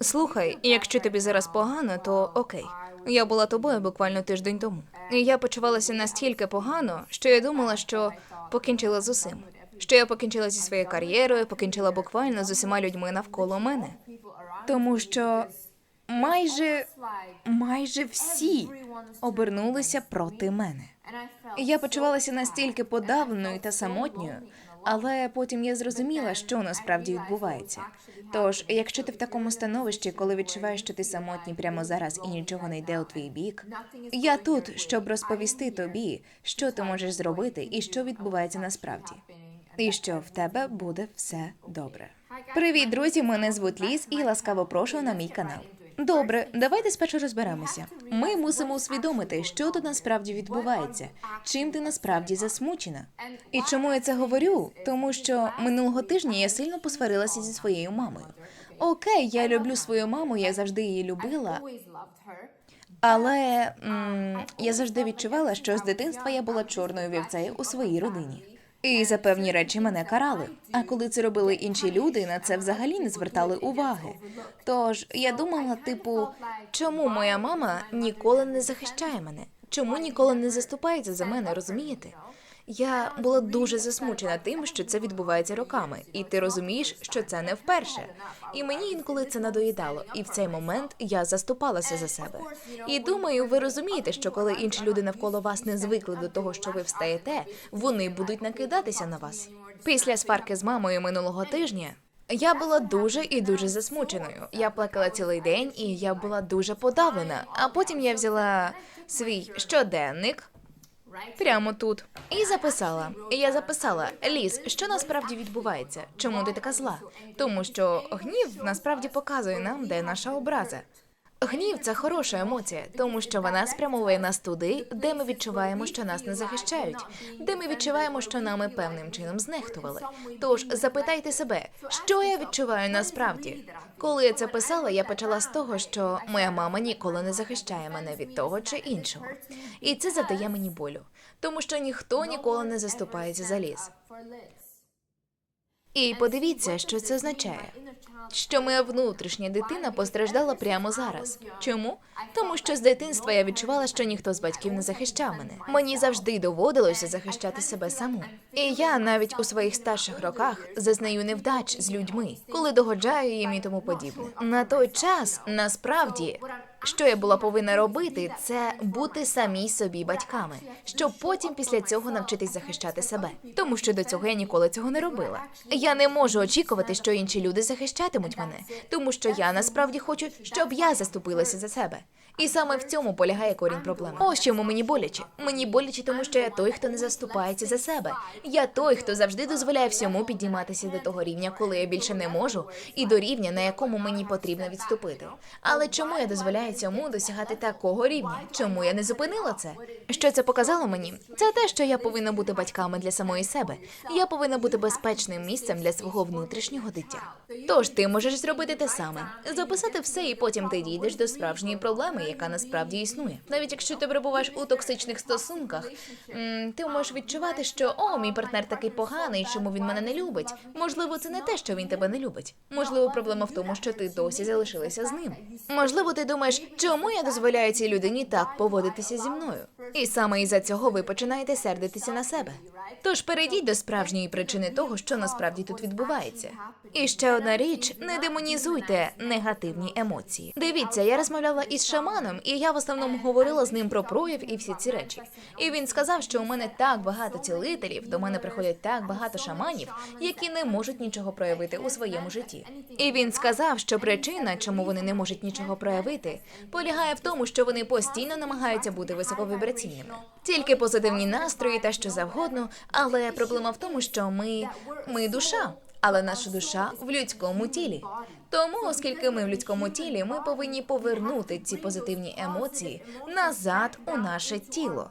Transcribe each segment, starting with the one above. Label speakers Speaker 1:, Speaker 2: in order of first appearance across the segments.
Speaker 1: Слухай, якщо тобі зараз погано, то окей. Я була тобою буквально тиждень тому. Я почувалася настільки погано, що я думала, що покінчила з усім. Що я покінчила зі своєю кар'єрою, покінчила буквально з усіма людьми навколо мене. Тому що майже майже всі обернулися проти мене. Я почувалася настільки подавленою та самотньою, але потім я зрозуміла, що насправді відбувається. Тож, якщо ти в такому становищі, коли відчуваєш, що ти самотній прямо зараз і нічого не йде у твій бік, я тут, щоб розповісти тобі, що ти можеш зробити і що відбувається насправді. І що в тебе буде все добре. Привіт, друзі! Мене звуть Ліз і ласкаво прошу на мій канал. Добре, давайте спершу розберемося. Ми мусимо усвідомити, що тут насправді відбувається, чим ти насправді засмучена. І чому я це говорю? Тому що минулого тижня я сильно посварилася зі своєю мамою. Окей, я люблю свою маму, я завжди її любила, але м, я завжди відчувала, що з дитинства я була чорною вівцею у своїй родині. І за певні речі мене карали. А коли це робили інші люди, на це взагалі не звертали уваги. Тож я думала, типу, чому моя мама ніколи не захищає мене? Чому ніколи не заступається за мене, розумієте? Я була дуже засмучена тим, що це відбувається роками, і ти розумієш, що це не вперше. І мені інколи це надоїдало, і в цей момент я заступалася за себе. І думаю, ви розумієте, що коли інші люди навколо вас не звикли до того, що ви встаєте, вони будуть накидатися на вас. Після сварки з мамою минулого тижня. Я була дуже і дуже засмученою. Я плакала цілий день, і я була дуже подавлена. А потім я взяла свій щоденник прямо тут і записала. Я записала Ліс, що насправді відбувається? Чому ти така зла? Тому що гнів насправді показує нам, де наша образа. Гнів це хороша емоція, тому що вона спрямовує нас туди, де ми відчуваємо, що нас не захищають, де ми відчуваємо, що нами певним чином знехтували. Тож запитайте себе, що я відчуваю насправді. Коли я це писала, я почала з того, що моя мама ніколи не захищає мене від того чи іншого, і це завдає мені болю, тому що ніхто ніколи не заступається за ліс. І подивіться, що це означає. Що моя внутрішня дитина постраждала прямо зараз. Чому? Тому що з дитинства я відчувала, що ніхто з батьків не захищав мене. Мені завжди доводилося захищати себе саму. І я навіть у своїх старших роках зазнаю невдач з людьми, коли догоджаю їм і тому подібне. На той час насправді. Що я була повинна робити, це бути самій собі батьками, щоб потім після цього навчитись захищати себе. Тому що до цього я ніколи цього не робила. Я не можу очікувати, що інші люди захищатимуть мене, тому що я насправді хочу, щоб я заступилася за себе. І саме в цьому полягає корінь проблеми. Ось чому мені боляче. Мені боляче, тому що я той, хто не заступається за себе. Я той, хто завжди дозволяє всьому підійматися до того рівня, коли я більше не можу, і до рівня, на якому мені потрібно відступити. Але чому я дозволяю цьому досягати такого рівня? Чому я не зупинила це? Що це показало мені? Це те, що я повинна бути батьками для самої себе. Я повинна бути безпечним місцем для свого внутрішнього дитя. Тож ти можеш зробити те саме, записати все, і потім ти дійдеш до справжньої проблеми, яка насправді існує. Навіть якщо ти перебуваєш у токсичних стосунках, ти можеш відчувати, що о, мій партнер такий поганий, чому він мене не любить. Можливо, це не те, що він тебе не любить. Можливо, проблема в тому, що ти досі залишилася з ним. Можливо, ти думаєш, чому я дозволяю цій людині так поводитися зі мною? І саме із-за цього ви починаєте сердитися на себе. Тож перейдіть до справжньої причини того, що насправді тут відбувається. І ще одна річ: не демонізуйте негативні емоції. Дивіться, я розмовляла із шаманом, і я в основному говорила з ним про прояв і всі ці речі. І він сказав, що у мене так багато цілителів, до мене приходять так багато шаманів, які не можуть нічого проявити у своєму житті. І він сказав, що причина, чому вони не можуть нічого проявити, полягає в тому, що вони постійно намагаються бути високовібраційними. Тільки позитивні настрої та що завгодно, але проблема в тому, що ми, ми душа. Але наша душа в людському тілі. Тому, оскільки ми в людському тілі, ми повинні повернути ці позитивні емоції назад у наше тіло.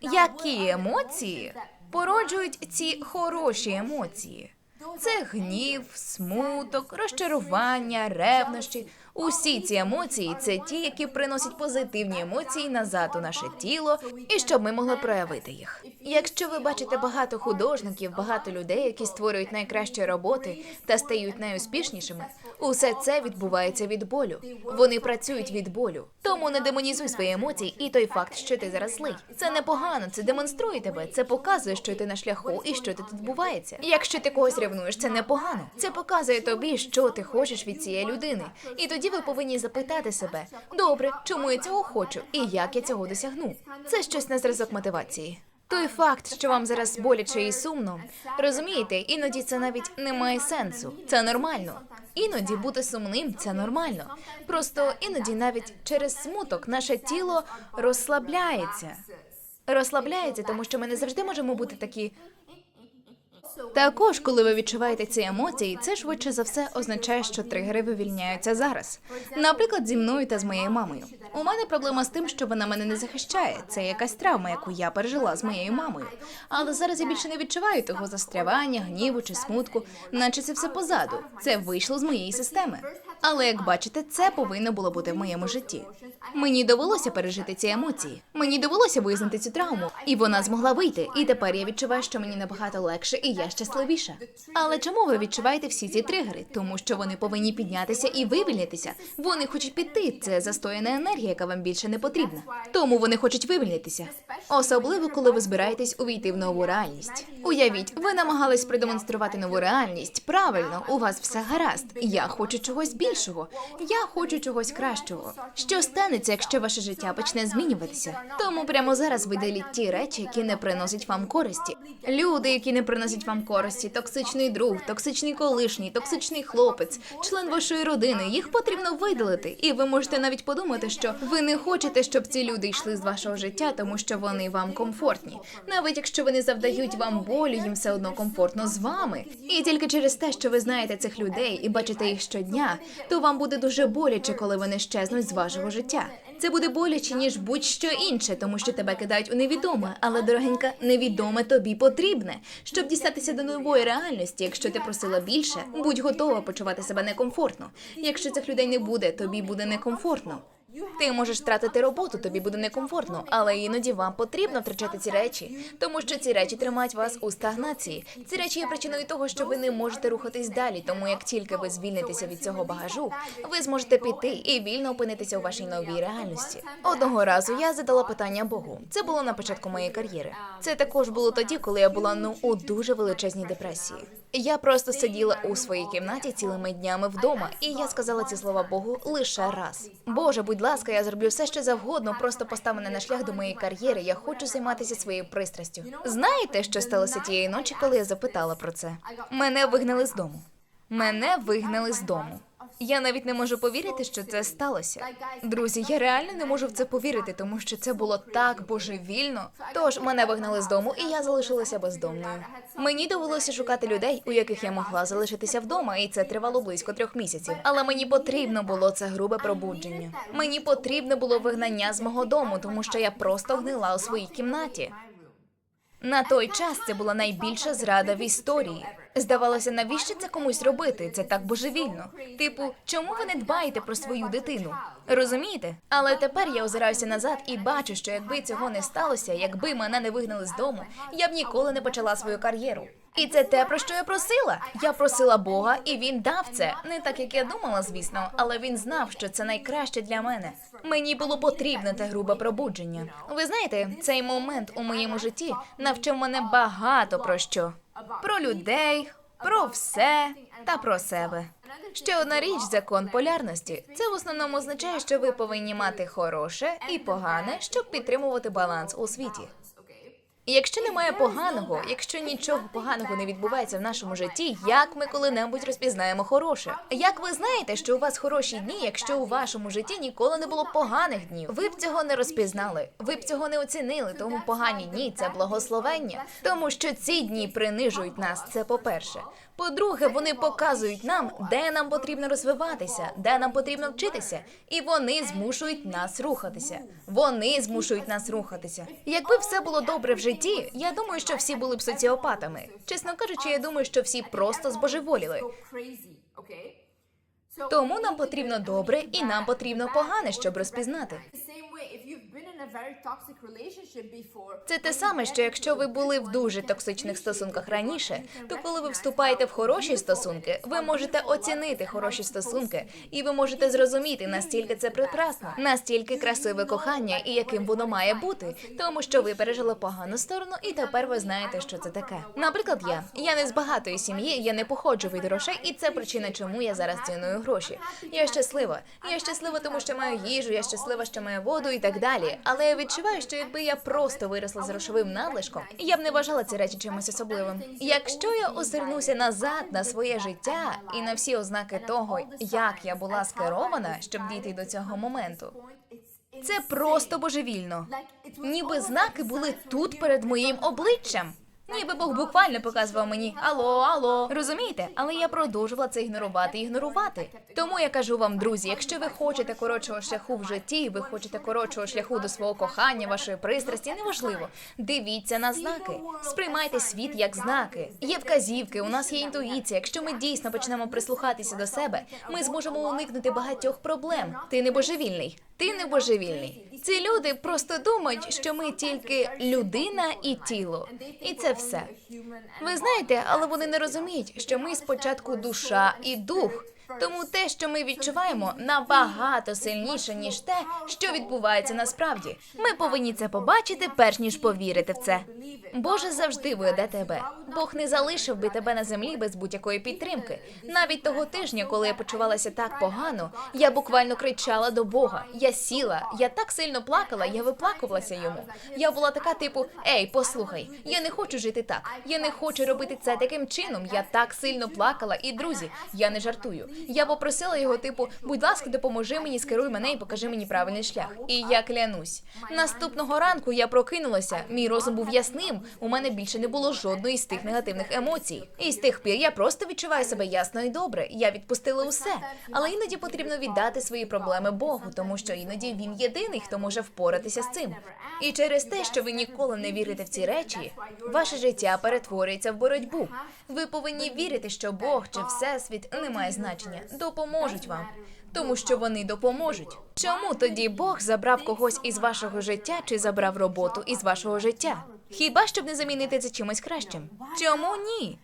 Speaker 1: Які емоції породжують ці хороші емоції? Це гнів, смуток, розчарування, ревнощі. Усі ці емоції це ті, які приносять позитивні емоції назад у наше тіло, і щоб ми могли проявити їх. Якщо ви бачите багато художників, багато людей, які створюють найкращі роботи та стають найуспішнішими, усе це відбувається від болю. Вони працюють від болю. Тому не демонізуй свої емоції і той факт, що ти зараз злий. Це непогано, це демонструє тебе. Це показує, що ти на шляху і що ти тут відбувається. Якщо ти когось ревнуєш, це непогано. Це показує тобі, що ти хочеш від цієї людини. І тоді ви повинні запитати себе: добре, чому я цього хочу і як я цього досягну? Це щось на зразок мотивації. Той факт, що вам зараз боляче і сумно, розумієте, іноді це навіть не має сенсу. Це нормально. Іноді бути сумним це нормально. Просто іноді навіть через смуток наше тіло розслабляється. Розслабляється, тому що ми не завжди можемо бути такі. Також, коли ви відчуваєте ці емоції, це швидше за все означає, що тригери вивільняються зараз. Наприклад, зі мною та з моєю мамою. У мене проблема з тим, що вона мене не захищає. Це якась травма, яку я пережила з моєю мамою. Але зараз я більше не відчуваю того застрявання, гніву чи смутку, наче це все позаду. Це вийшло з моєї системи. Але як бачите, це повинно було бути в моєму житті. Мені довелося пережити ці емоції. Мені довелося визнати цю травму, і вона змогла вийти. І тепер я відчуваю, що мені набагато легше і я щасливіша. Але чому ви відчуваєте всі ці тригери? Тому що вони повинні піднятися і вивільнитися. Вони хочуть піти. Це застояна енергія, яка вам більше не потрібна. Тому вони хочуть вивільнитися. Особливо, коли ви збираєтесь увійти в нову реальність. Уявіть, ви намагались продемонструвати нову реальність. Правильно, у вас все гаразд. Я хочу чогось більшого. Я хочу чогось кращого. Що станеться, якщо ваше життя почне змінюватися? Тому прямо зараз видаліть ті речі, які не приносять вам користі. Люди, які не приносять вам користі, токсичний друг, токсичний колишній, токсичний хлопець, член вашої родини. Їх потрібно видалити. І ви можете навіть подумати, що ви не хочете, щоб ці люди йшли з вашого життя, тому що вони вам комфортні. Навіть якщо вони завдають вам болю, їм все одно комфортно з вами. І тільки через те, що ви знаєте цих людей і бачите їх щодня, то вам буде дуже боляче, коли вони щезнуть з вашого життя. Це буде боляче ніж будь-що інше, тому що тебе кидають у невідоме. Але дорогенька, невідоме тобі потрібне. Щоб дістатися до нової реальності, якщо ти просила більше, будь готова почувати себе некомфортно. Якщо цих людей не буде, тобі буде некомфортно. Ти можеш втратити роботу, тобі буде некомфортно, але іноді вам потрібно втрачати ці речі, тому що ці речі тримають вас у стагнації. Ці речі є причиною того, що ви не можете рухатись далі. Тому як тільки ви звільнитеся від цього багажу, ви зможете піти і вільно опинитися у вашій новій реальності. Одного разу я задала питання Богу. Це було на початку моєї кар'єри. Це також було тоді, коли я була ну у дуже величезній депресії. Я просто сиділа у своїй кімнаті цілими днями вдома, і я сказала ці слова Богу лише раз. Боже, будь ласка, я зроблю все, що завгодно. Просто постав мене на шлях до моєї кар'єри. Я хочу займатися своєю пристрастю. Знаєте, що сталося тієї ночі, коли я запитала про це? Мене вигнали з дому. Мене вигнали з дому. Я навіть не можу повірити, що це сталося. Друзі, я реально не можу в це повірити, тому що це було так божевільно. Тож мене вигнали з дому, і я залишилася бездомною. Мені довелося шукати людей, у яких я могла залишитися вдома, і це тривало близько трьох місяців. Але мені потрібно було це грубе пробудження. Мені потрібно було вигнання з мого дому, тому що я просто гнила у своїй кімнаті. На той час це була найбільша зрада в історії. Здавалося, навіщо це комусь робити? Це так божевільно. Типу, чому ви не дбаєте про свою дитину? Розумієте? Але тепер я озираюся назад і бачу, що якби цього не сталося, якби мене не вигнали з дому, я б ніколи не почала свою кар'єру. І це те, про що я просила. Я просила Бога, і він дав це. Не так, як я думала, звісно, але він знав, що це найкраще для мене. Мені було потрібне те грубе пробудження. Ви знаєте, цей момент у моєму житті навчив мене багато про що: про людей, про все та про себе. Ще одна річ закон полярності. Це в основному означає, що ви повинні мати хороше і погане, щоб підтримувати баланс у світі. І Якщо немає поганого, якщо нічого поганого не відбувається в нашому житті, як ми коли-небудь розпізнаємо хороше? Як ви знаєте, що у вас хороші дні, якщо у вашому житті ніколи не було поганих днів? Ви б цього не розпізнали, ви б цього не оцінили. Тому погані дні це благословення, тому що ці дні принижують нас. Це по-перше. По-друге, вони показують нам, де нам потрібно розвиватися, де нам потрібно вчитися, і вони змушують нас рухатися. Вони змушують нас рухатися. Якби все було добре в житті, я думаю, що всі були б соціопатами. Чесно кажучи, я думаю, що всі просто збожеволіли. Тому нам потрібно добре і нам потрібно погане, щоб розпізнати. Це те саме, що якщо ви були в дуже токсичних стосунках раніше, то коли ви вступаєте в хороші стосунки, ви можете оцінити хороші стосунки, і ви можете зрозуміти, настільки це прекрасно, настільки красиве кохання і яким воно має бути, тому що ви пережили погану сторону, і тепер ви знаєте, що це таке. Наприклад, я я не з багатої сім'ї, я не походжу від грошей, і це причина, чому я зараз ціную гроші. Я щаслива. Я щаслива, тому що маю їжу, я щаслива, що маю воду і так далі. Але я відчуваю, що якби я просто виросла з грошовим надлишком, я б не вважала ці речі чимось особливим. Якщо я озирнуся назад на своє життя і на всі ознаки того, як я була скерована, щоб дійти до цього моменту, це просто божевільно. Ніби знаки були тут перед моїм обличчям. Ніби Бог буквально показував мені алло, алло. Розумієте? Але я продовжувала це ігнорувати і ігнорувати. Тому я кажу вам, друзі, якщо ви хочете коротшого шляху в житті, ви хочете коротшого шляху до свого кохання, вашої пристрасті, неважливо. Дивіться на знаки, сприймайте світ як знаки. Є вказівки, у нас є інтуїція. Якщо ми дійсно почнемо прислухатися до себе, ми зможемо уникнути багатьох проблем. Ти не божевільний. Ти не божевільний. Ці люди просто думають, що ми тільки людина і тіло, і це все. Ви знаєте, але вони не розуміють, що ми спочатку душа і дух. Тому те, що ми відчуваємо, набагато сильніше ніж те, що відбувається насправді. Ми повинні це побачити, перш ніж повірити в це. Боже завжди веде тебе. Бог не залишив би тебе на землі без будь-якої підтримки. Навіть того тижня, коли я почувалася так погано, я буквально кричала до Бога. Я сіла, я так сильно плакала, я виплакувалася йому. Я була така, типу: Ей, послухай, я не хочу жити так. Я не хочу робити це таким чином. Я так сильно плакала, і друзі, я не жартую. Я попросила його, типу, будь ласка, допоможи мені, скеруй мене і покажи мені правильний шлях. І я клянусь. Наступного ранку я прокинулася. Мій розум був ясним. У мене більше не було жодної з тих негативних емоцій. І з тих пір я просто відчуваю себе ясно і добре. Я відпустила усе. Але іноді потрібно віддати свої проблеми Богу, тому що іноді він єдиний, хто може впоратися з цим. І через те, що ви ніколи не вірите в ці речі, ваше життя перетворюється в боротьбу. Ви повинні вірити, що Бог чи Всесвіт не має значення, допоможуть вам. Тому що вони допоможуть. Чому тоді Бог забрав когось із вашого життя чи забрав роботу із вашого життя? Хіба щоб не замінити це чимось кращим? Чому ні?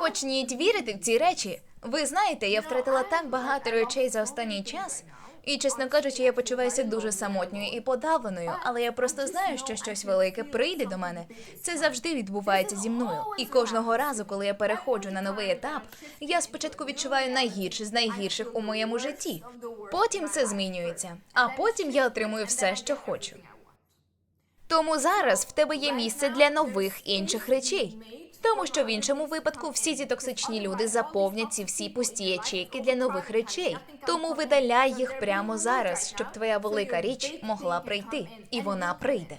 Speaker 1: Почніть вірити в ці речі. Ви знаєте, я втратила так багато речей за останній час. І, чесно кажучи, я почуваюся дуже самотньою і подавленою, але я просто знаю, що щось велике прийде до мене. Це завжди відбувається зі мною. І кожного разу, коли я переходжу на новий етап, я спочатку відчуваю найгірше з найгірших у моєму житті. Потім це змінюється, а потім я отримую все, що хочу. Тому зараз в тебе є місце для нових інших речей. Тому що в іншому випадку всі ці токсичні люди заповнять ці всі пусті ячейки для нових речей. Тому видаляй їх прямо зараз, щоб твоя велика річ могла прийти, і вона прийде.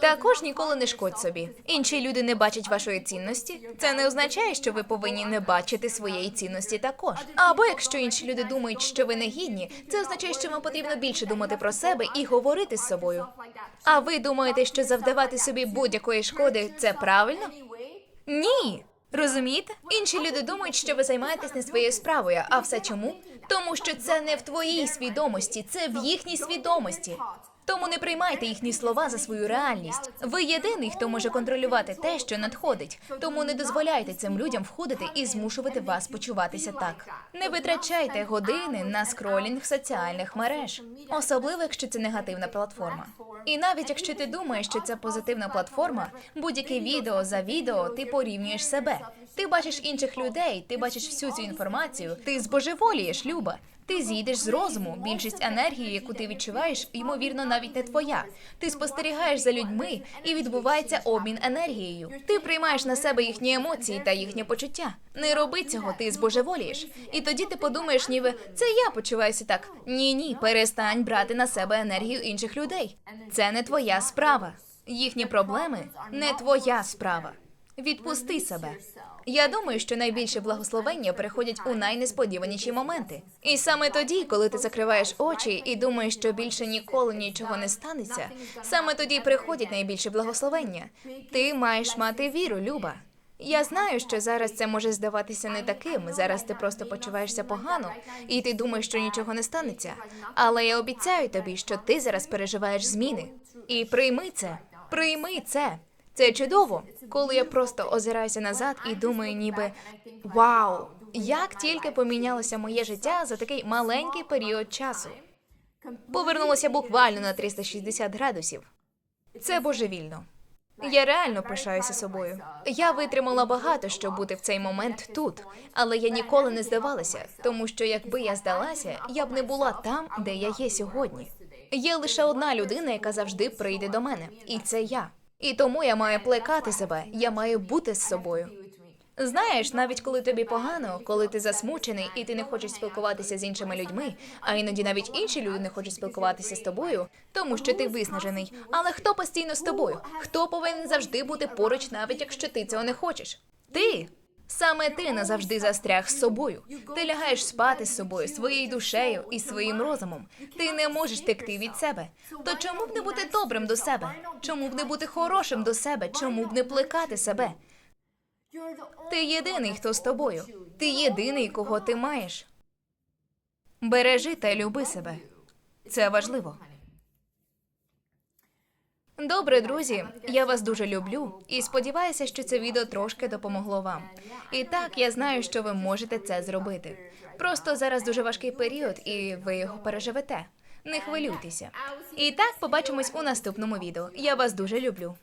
Speaker 1: Також ніколи не шкодь собі. Інші люди не бачать вашої цінності. Це не означає, що ви повинні не бачити своєї цінності також. Або якщо інші люди думають, що ви не гідні, це означає, що вам потрібно більше думати про себе і говорити з собою. А ви думаєте, що завдавати собі будь-якої шкоди це правильно? Ні. Розумієте? Інші люди думають, що ви займаєтесь не своєю справою. А все чому? Тому що це не в твоїй свідомості, це в їхній свідомості. Тому не приймайте їхні слова за свою реальність. Ви єдиний, хто може контролювати те, що надходить. Тому не дозволяйте цим людям входити і змушувати вас почуватися так. Не витрачайте години на скролінг соціальних мереж, особливо якщо це негативна платформа. І навіть якщо ти думаєш, що це позитивна платформа, будь-яке відео за відео ти порівнюєш себе. Ти бачиш інших людей, ти бачиш всю цю інформацію, ти збожеволієш, Люба. Ти зійдеш з розуму. Більшість енергії, яку ти відчуваєш, ймовірно, навіть не твоя. Ти спостерігаєш за людьми і відбувається обмін енергією. Ти приймаєш на себе їхні емоції та їхнє почуття. Не роби цього, ти збожеволієш. І тоді ти подумаєш, ніби це я почуваюся так. Ні, ні, перестань брати на себе енергію інших людей. Це не твоя справа. Їхні проблеми не твоя справа. Відпусти себе. Я думаю, що найбільше благословення приходять у найнесподіваніші моменти. І саме тоді, коли ти закриваєш очі і думаєш, що більше ніколи нічого не станеться, саме тоді приходять найбільше благословення. Ти маєш мати віру, Люба. Я знаю, що зараз це може здаватися не таким. Зараз ти просто почуваєшся погано, і ти думаєш, що нічого не станеться. Але я обіцяю тобі, що ти зараз переживаєш зміни. І прийми це. Прийми це. Це чудово, коли я просто озираюся назад і думаю, ніби вау, як тільки помінялося моє життя за такий маленький період часу. Повернулося буквально на 360 градусів. Це божевільно. Я реально пишаюся собою. Я витримала багато, щоб бути в цей момент тут, але я ніколи не здавалася, тому що якби я здалася, я б не була там, де я є сьогодні. Є лише одна людина, яка завжди прийде до мене, і це я. І тому я маю плекати себе, я маю бути з собою. Знаєш, навіть коли тобі погано, коли ти засмучений і ти не хочеш спілкуватися з іншими людьми, а іноді навіть інші люди не хочуть спілкуватися з тобою, тому що ти виснажений. Але хто постійно з тобою? Хто повинен завжди бути поруч, навіть якщо ти цього не хочеш? Ти. Саме ти назавжди застряг з собою. Ти лягаєш спати з собою, своєю душею і своїм розумом. Ти не можеш текти від себе. То чому б не бути добрим до себе? Чому б не бути хорошим до себе? Чому б не плекати себе? Ти єдиний, хто з тобою. Ти єдиний, кого ти маєш. Бережи та люби себе. Це важливо. Добре, друзі, я вас дуже люблю і сподіваюся, що це відео трошки допомогло вам. І так, я знаю, що ви можете це зробити. Просто зараз дуже важкий період, і ви його переживете. Не хвилюйтеся. І так, побачимось у наступному відео. Я вас дуже люблю.